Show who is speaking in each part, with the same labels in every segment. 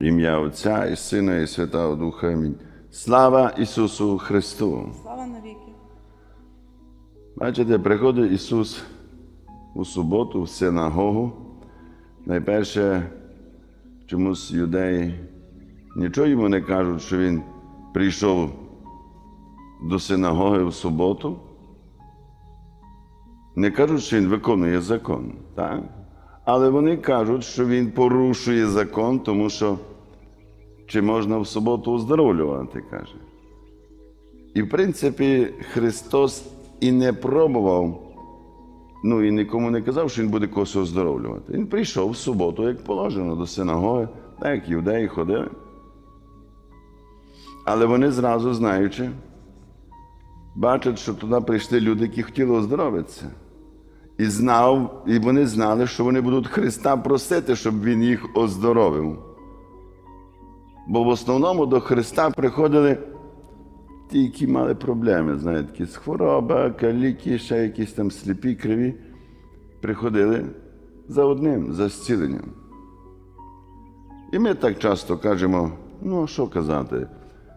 Speaker 1: Ім'я Отця і Сина, і Святого Духа. Амінь. Слава Ісусу Христу!
Speaker 2: Слава навіки.
Speaker 1: Бачите, приходить Ісус у суботу в синагогу. Найперше, чомусь юдеї нічого йому не кажуть, що Він прийшов до синагоги в суботу. Не кажуть, що він виконує закон, так? але вони кажуть, що він порушує закон, тому що чи можна в суботу оздоровлювати, каже. І, в принципі, Христос і не пробував, ну і нікому не казав, що Він буде когось оздоровлювати. Він прийшов в суботу, як положено, до синагоги, так як юдеї ходили. Але вони зразу знаючи, бачать, що туди прийшли люди, які хотіли оздоровитися. І знав, і вони знали, що вони будуть Христа просити, щоб Він їх оздоровив. Бо в основному до Христа приходили ті, які мали проблеми, знаєте, якісь хвороба, каліки, ще якісь там сліпі, криві, приходили за одним, за зціленням. І ми так часто кажемо, ну що казати,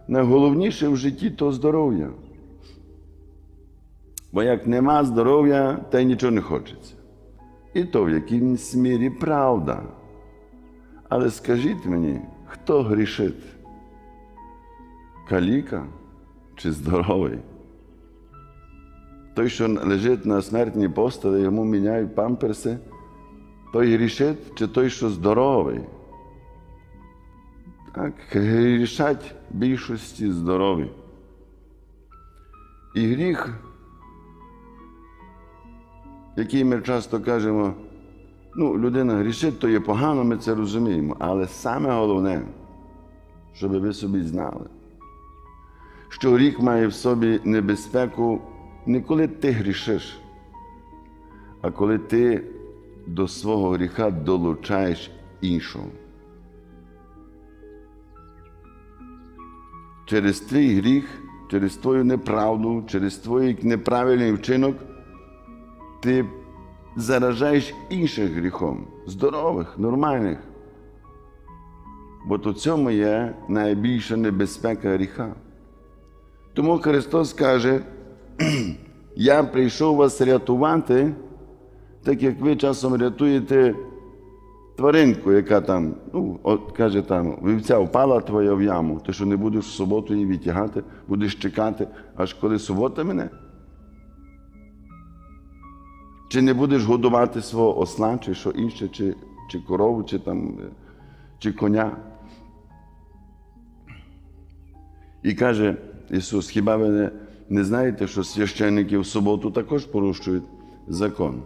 Speaker 1: найголовніше в житті то здоров'я. Бо як нема здоров'я, та й нічого не хочеться. І то в якійсь мірі правда. Але скажіть мені, хто грішить? Каліка чи здоровий? Той, що лежить на смертній постелі, йому міняють памперси, той грішить чи той, що здоровий? Так, грішать більшості здорові. І гріх, який ми часто кажемо, ну, людина грішить, то є погано, ми це розуміємо. Але саме головне, щоб ви собі знали, що гріх має в собі небезпеку не коли ти грішиш, а коли ти до свого гріха долучаєш іншого. Через твій гріх, через твою неправду, через твій неправильний вчинок, ти заражаєш інших гріхом, здорових, нормальних. Бо то цьому є найбільша небезпека гріха. Тому Христос каже, я прийшов вас рятувати, так як ви часом рятуєте тваринку, яка там, ну, от каже там, вівця впала твоя в яму, ти що не будеш в суботу її відтягати, будеш чекати, аж коли субота мене? Чи не будеш годувати свого осла, чи що інше, чи, чи корову, чи там, е, чи коня? І каже Ісус, хіба ви не, не знаєте, що священники в суботу також порушують закон?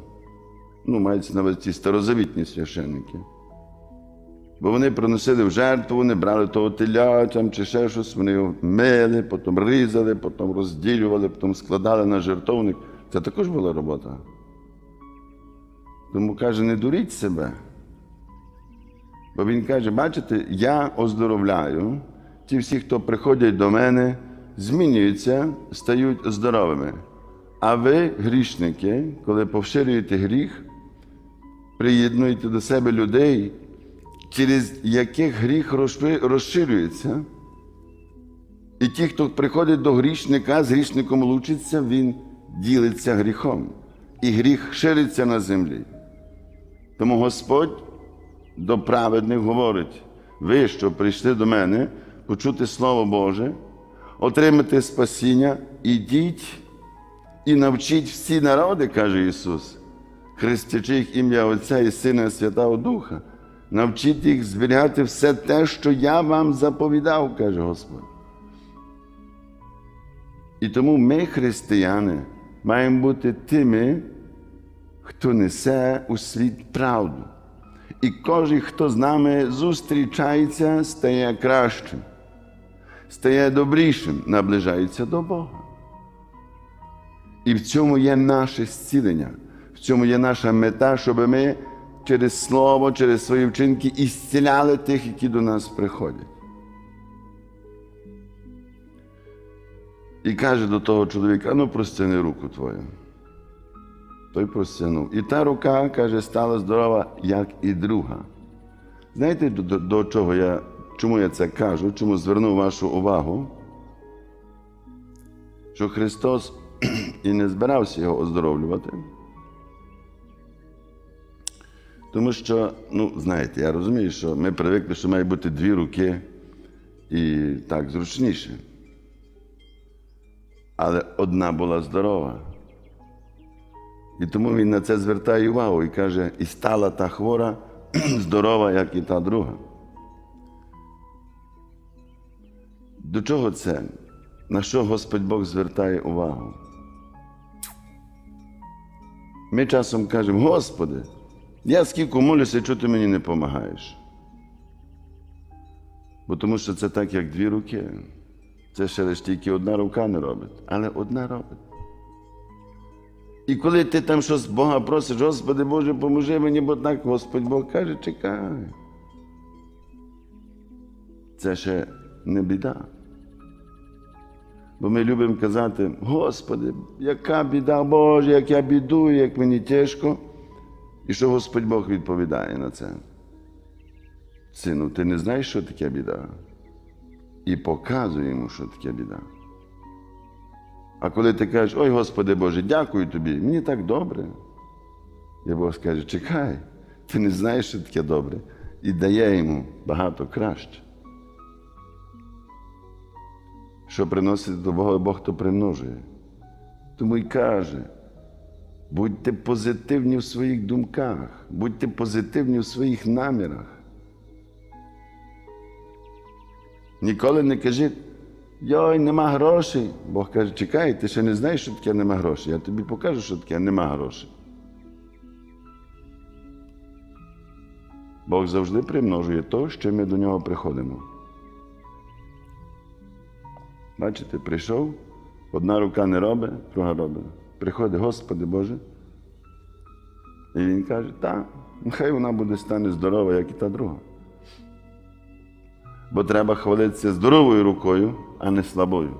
Speaker 1: Ну, мається на увазі старозавітні священники. Бо вони приносили в жертву, вони брали того теля чи ще щось, вони його мили, потім різали, потім розділювали, потім складали на жертовник. Це також була робота. Тому каже, не дуріть себе. Бо він каже, бачите, я оздоровляю. Ті всі, хто приходять до мене, змінюються, стають здоровими. А ви, грішники, коли повширюєте гріх, приєднуєте до себе людей, через яких гріх розширюється. І ті, хто приходить до грішника, з грішником лучиться, він ділиться гріхом. І гріх шириться на землі. Тому Господь до праведних говорить: ви, що прийшли до мене, почути Слово Боже, отримати спасіння, ідіть і навчіть всі народи, каже Ісус, хрестячи їх ім'я Отця і Сина і Святого Духа. Навчіть їх зберігати все те, що я вам заповідав, каже Господь. І тому ми, християни, маємо бути тими, хто несе у світ правду. І кожен, хто з нами зустрічається, стає кращим, стає добрішим, наближається до Бога. І в цьому є наше зцілення, в цьому є наша мета, щоб ми через слово, через свої вчинки ісціляли тих, які до нас приходять. І каже до того чоловіка: ну простяни руку твою. Той простягнув. І та рука, каже, стала здорова, як і друга. Знаєте, до, до, чого я чому я це кажу, чому звернув вашу увагу, що Христос і не збирався його оздоровлювати. Тому що, ну, знаєте, я розумію, що ми привикли, що має бути дві руки і так зручніше. Але одна була здорова. І тому він на це звертає увагу і каже: і стала та хвора здорова, як і та друга. До чого це? На що Господь Бог звертає увагу? Ми часом кажемо, Господи, я скільки молюся, чого ти мені не допомагаєш? Бо тому що це так, як дві руки. Це ще лише тільки одна рука не робить, але одна робить. І коли ти там щось Бога просиш, Господи Боже, поможи мені, бо так Господь Бог каже, чекай. Це ще не біда. Бо ми любимо казати, Господи, яка біда Боже, як я бідую, як мені тяжко. І що Господь Бог відповідає на це? Сину, ти не знаєш, що таке біда? І показує йому, що таке біда. А коли ти кажеш, ой, Господи Боже, дякую тобі, мені так добре. І Бог скаже, чекай, ти не знаєш, що таке добре, і дає йому багато краще. Що приносить до Бога, Бог то примножує. Тому й каже, будьте позитивні в своїх думках, будьте позитивні в своїх намірах. Ніколи не кажіть, йой, нема грошей. Бог каже, чекай, ти ще не знаєш, що таке нема грошей. Я тобі покажу, що таке нема грошей. Бог завжди примножує то, що ми до нього приходимо. Бачите, прийшов, одна рука не робить, друга робить. Приходить, Господи Боже. І він каже, так, нехай вона буде стане здорова, як і та друга. Бо треба хвалитися здоровою рукою, а не слабою.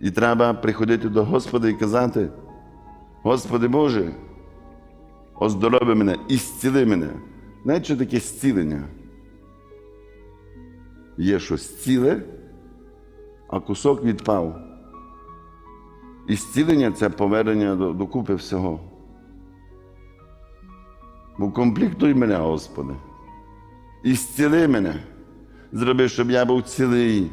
Speaker 1: І треба приходити до Господа і казати, Господи Боже, оздорови мене і зціли мене. Знаєте, що таке зцілення? Є щось ціле, а кусок відпав. І зцілення це повернення до, до купи всього. Бо комплектуй мене, Господи. І зціли мене. Зроби, щоб я був цілий.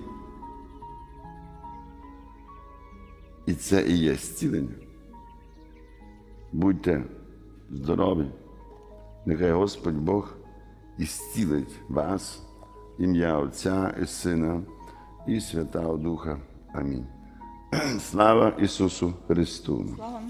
Speaker 1: І це і є зцілення. Будьте здорові. Нехай Господь Бог і зцілить вас, ім'я Отця і Сина і Святого Духа. Амінь. Слава Ісусу Христу!
Speaker 2: Слава